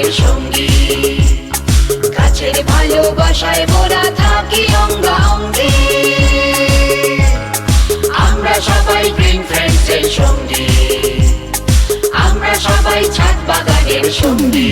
বাগানের সঙ্গী। গাছের ভালোবাসায় মোরা থাকি অঙ্গা অঙ্গী। আমরা সবাই গ্রিন আমরা সবাই ছাদ বাগানের সঙ্গী।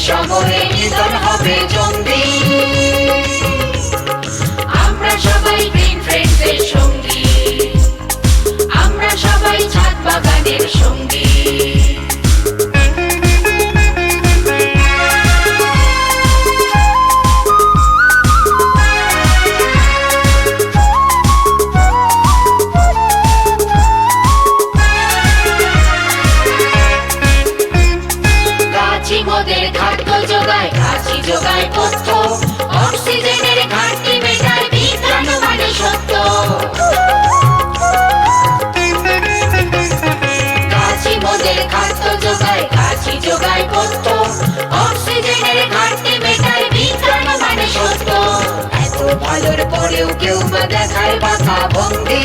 শহরে নিধন হবে জঙ্গি ভালোর পরেও কেউ বা দেখায় বাধা ভঙ্গি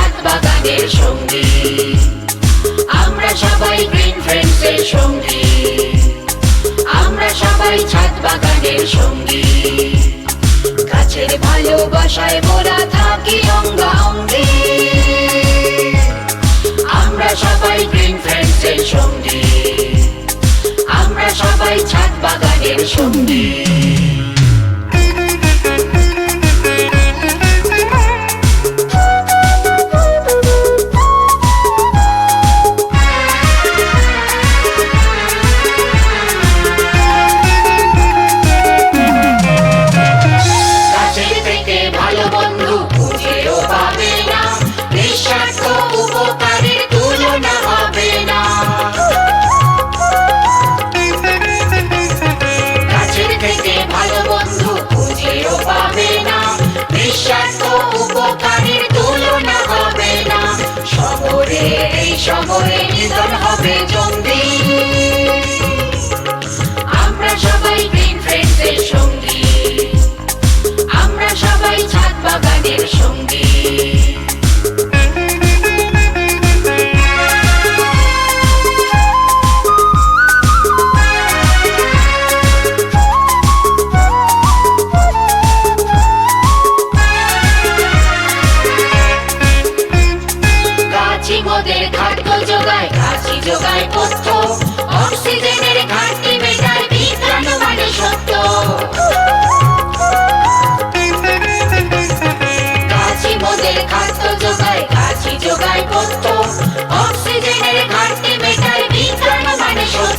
বাগানের সঙ্গী। আমরা সবাই গ্রিন ফ্রেন্ডস এর আমরা সবাই ছাদ বাগানের সঙ্গী। গাছের ভালোবাসায় মোরা থাকি অঙ্গাঙ্গি আমরা সবাই গ্রিন ফ্রেন্ডস এর সঙ্গী। আমরা সবাই ছাদ বাগানের সঙ্গী। শহরে নিধন হবে জঙ্গি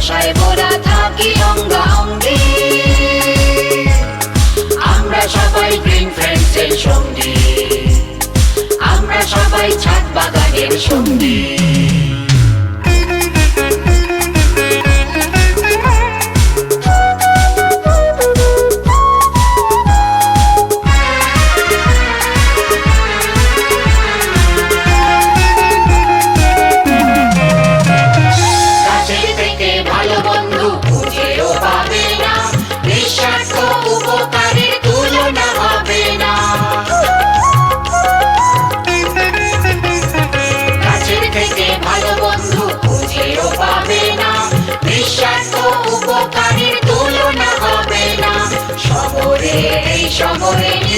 ভালোবাসায় মোরা থাকি অঙ্গ অঙ্গে। আমরা সবাই গ্রিন ফ্রেন্ডসের সঙ্গী। আমরা সবাই ছাদ বাগানের সঙ্গী।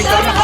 শহরে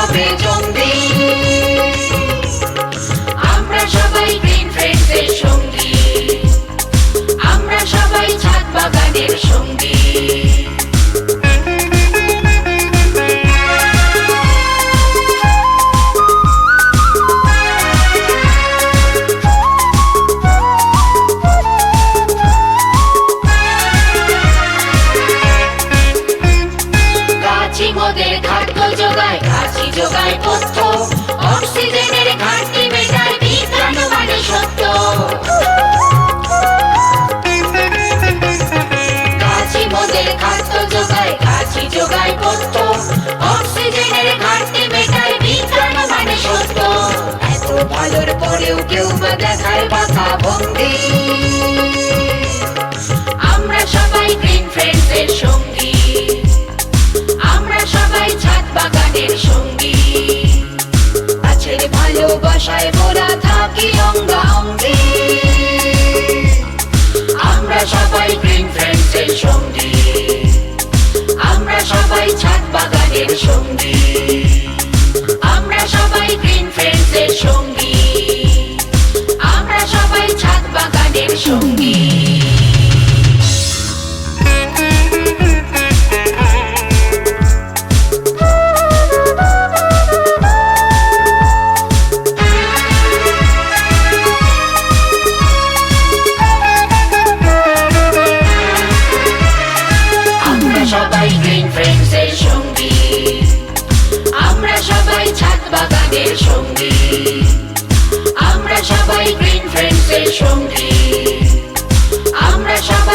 পরেও কেউ বা দেখায় বাঁকা ভঙ্গি আমরা সবাই গ্রিন ফ্রেন্ডস সঙ্গী। আমরা সবাই ছাদ বাগানের সঙ্গী। গাছের ভালোবাসায় মোরা থাকি অঙ্গা অঙ্গে আমরা সবাই গ্রিন ফ্রেন্ডস সঙ্গী। আমরা সবাই ছাদ বাগানের সঙ্গী। বাগানের সঙ্গী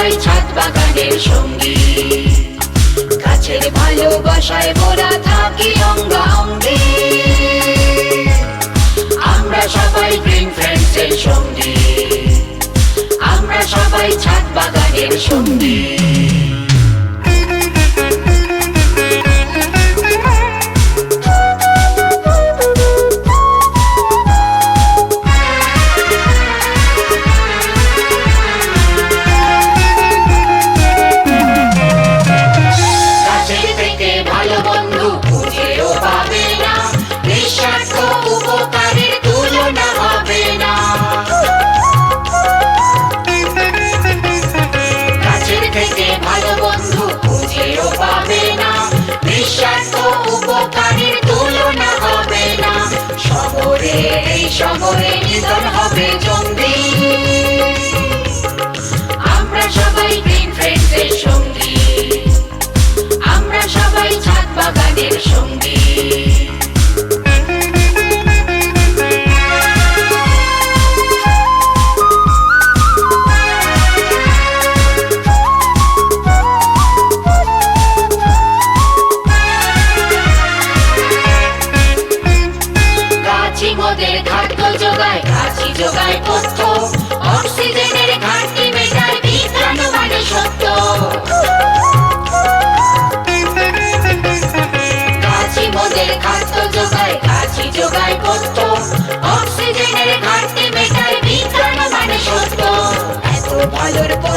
সবাই ছাদ বাগানের সঙ্গী। গাছের ভালোবাসায় মোরা থাকি অঙ্গা আমরা সবাই গ্রিন ফ্রেন্ডস সঙ্গী। আমরা সবাই ছাদ বাগানের সঙ্গী। ভালো বন্ধু খুঁজেও পাবে না। নিঃস্বার্থ উপকারের তুলনা হবে না। শহরে এই শহরে নিধন হবে জঙ্গি। আমরা সবাই গ্রিন ফ্রেন্ডস সঙ্গী। আমরা সবাই ছাদ বাগানের সঙ্গী।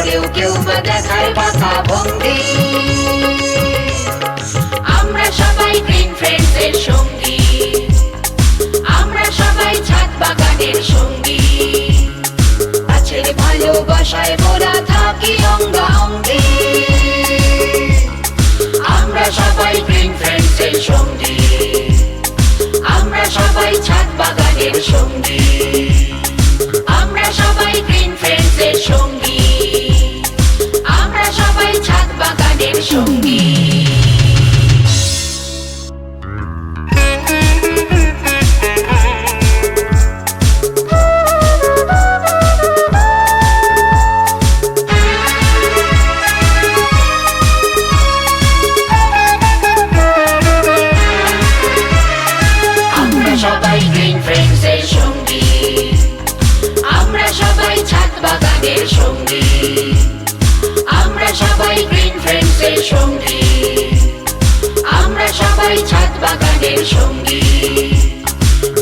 ভালোর কেউ বা দেখায় বাঁকা ভঙ্গি আমরা সবাই গ্রিন ফ্রেন্ডস সঙ্গী। আমরা সবাই ছাদ বাগানের সঙ্গী। গাছের ভালোবাসায় মোরা থাকি অঙ্গা অঙ্গে আমরা সবাই গ্রিন ফ্রেন্ডস এর সঙ্গী। আমরা সবাই ছাদ বাগানের সঙ্গী। সবাই গ্রিন ফ্রেন্ডস এর সঙ্গী। আমরা সবাই ছাদ বাগানের সঙ্গী। আমরা সবাই গ্রিন ফ্রেন্ডস এর সঙ্গী। আমরা সবাই ছাদ বাগানের সঙ্গী।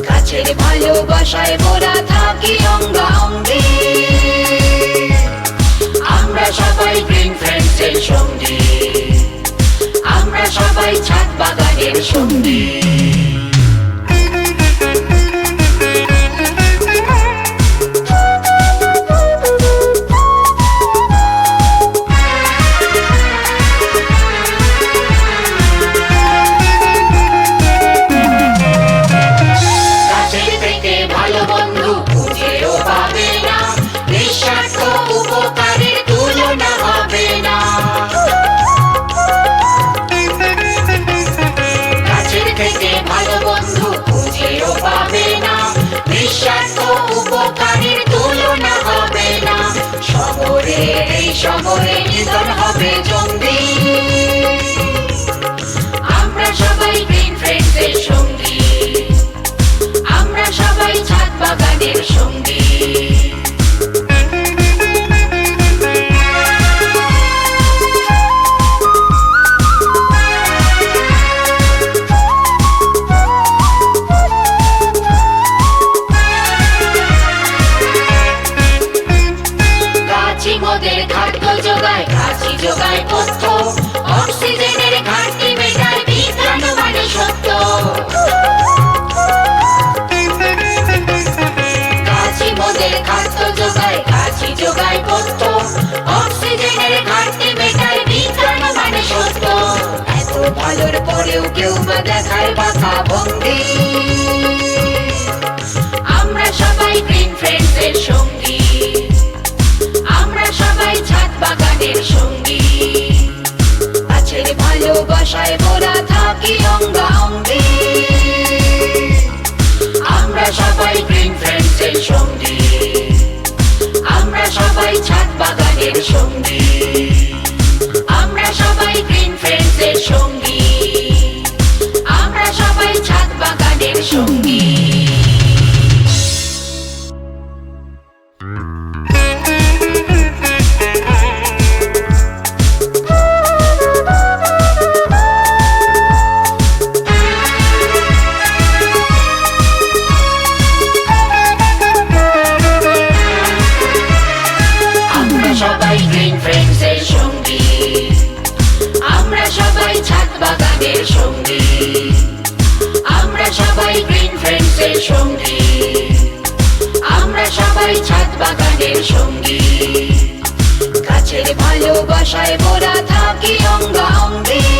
গাছের ভালোবাসায় মোরা থাকি অঙ্গা অঙ্গী। আমরা সবাই গ্রিন ফ্রেন্ডস এর সঙ্গী। আমরা সবাই ছাদ বাগানের সঙ্গী। শহরের নিধন হবে। অক্সিজেনের ঘাটতি মানে সত্য এত ভালোর পরেও কেউ বা ভঙ্গি আমরা সবাই গ্রিন ফ্রেন্ডস সঙ্গী। আমরা সবাই ছাদ বাগানের সঙ্গী। ভালোবাসায় মোরা থাকি অঙ্গা অঙ্গী আমরা সবাই গ্রিন ফ্রেন্ডস সঙ্গী। আমরা সবাই ছাদ বাগানের সঙ্গী। সবাই গ্রিন ফ্রেন্ডস এর সঙ্গী। আমরা সবাই ছাদ বাগানের সঙ্গী। আমরা সবাই গ্রিন ফ্রেন্ডস এর সঙ্গী। আমরা সবাই ছাদ বাগানের সঙ্গী। গাছের ভালোবাসায় মোরা থাকি অঙ্গা অঙ্গে